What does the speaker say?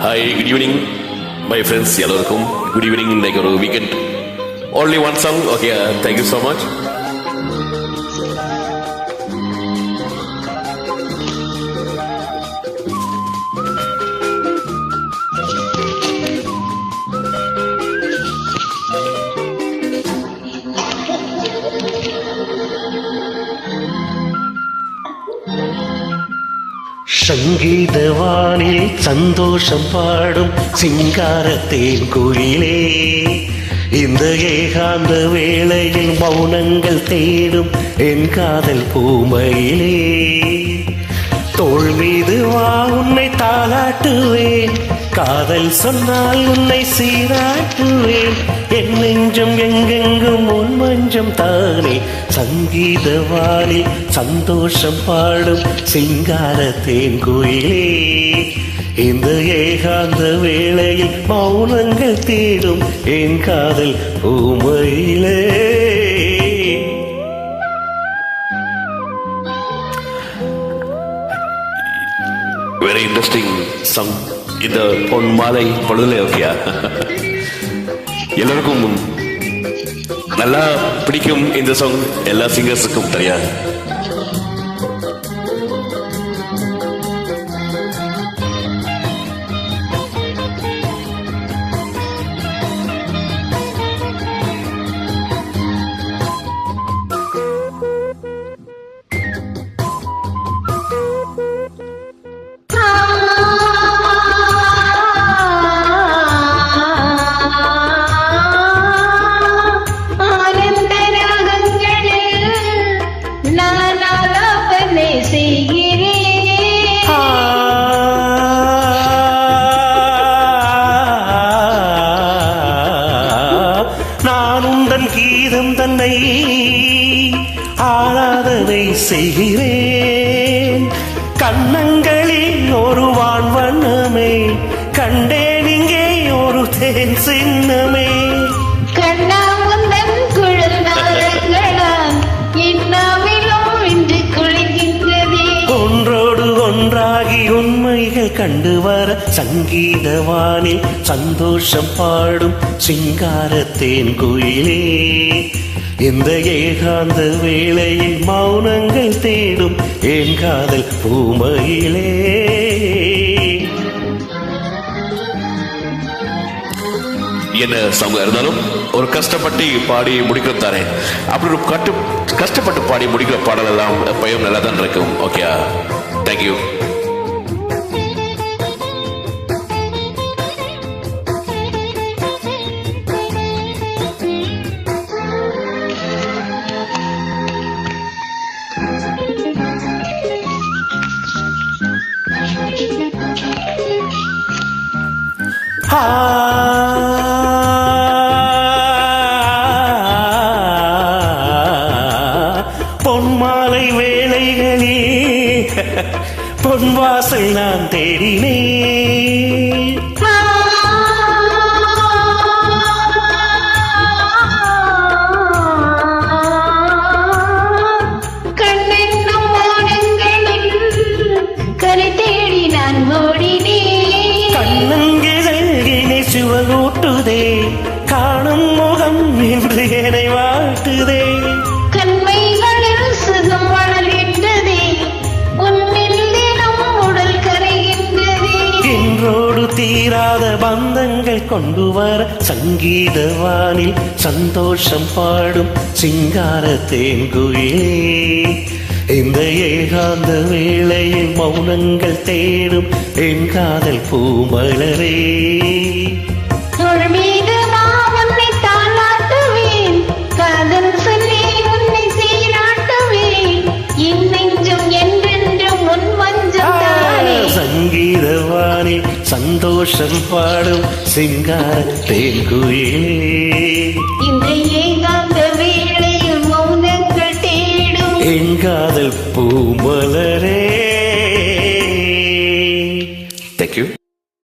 Hi, good evening, my friends. Yellow Good evening, like a weekend. Only one song. Okay, uh, thank you so much. Much சங்கீதவானில் சந்தோஷம் பாடும் சிங்காரத்தேன் குயிலே. இந்த ஏகாந்த வேளையில் மௌனங்கள் தேடும் என் காதல் பூமையிலே. தோல் மீது வா உன்னை தாளாட்டுவேன். காதல் சொன்னால் உன்னை சீராட்டுவேன். என் நெஞ்சம் எங்கெங்கும் உன் மஞ்சம் தானே. சங்கீதவாணி சந்தோஷம் பாடும் சிங்கார தேங்குயிலே இந்த ஏகாந்த வேளையில் மௌனங்கள் தேடும் என் காதல் பூமையிலே. வெரி இன்ட்ரெஸ்டிங் சங் இந்த பொன் மாலை பொழுதுல ஓகேயா எல்லோருக்கும் நல்லா பிடிக்கும் இந்த சாங் எல்லா சிங்கர்ஸுக்கும் தெரியாது உந்தன் கீதம் தன்னை ஆராதனை செய்கிறேன். கண்ணங்களில் ஒரு வான் வண்ணமே கண்டேன் இங்கே ஒரு தேன் சின்னமே. ஒன்றோடு ஒன்றாகி உண்மைகள் கண்டு வர சங்கீதவானில் சந்தோஷம் பாடும் சிங்காரத்தேன் குயிலே. இந்த ஏகாந்த வேளையில் மௌனங்கள் தேடும் என் காதல் பூமையிலே. என்ன சாங்கா இருந்தாலும் ஒரு கஷ்டப்பட்டு பாடி முடிக்கிறது தானே. அப்படி ஒரு கட்டு கஷ்டப்பட்டு பாடி முடிக்கிற பாடல் எல்லாம் எப்பயும் நல்லா தான் இருக்கும் ஓகே தேங்க்யூ பொன்மாலை வேலைகளே பொன்வாசல் நான் தேடினேன். கண்ணென்னும் மோனங்களில் கரை தேடி நான் சுவலூட்டுதே காணும் முகம் என்று என்னை வாழ்த்துதே. கண்மைகளில் சுகம் வளர்கின்றதே உடல் கரைகின்றதே. இன்றோடு தீராத பந்தங்கள் கொண்டு வர சங்கீதவானில் சந்தோஷம் பாடும் சிங்கார தேன்குயிலே. இந்த ஏகாந்த வேளையில் மௌனங்கள் தேடும் என் காதல் பூமலரே. சங்கீதவானே சந்தோஷம் பாடும் சிங்கார தேங்குயிலே எங்காதல் பூ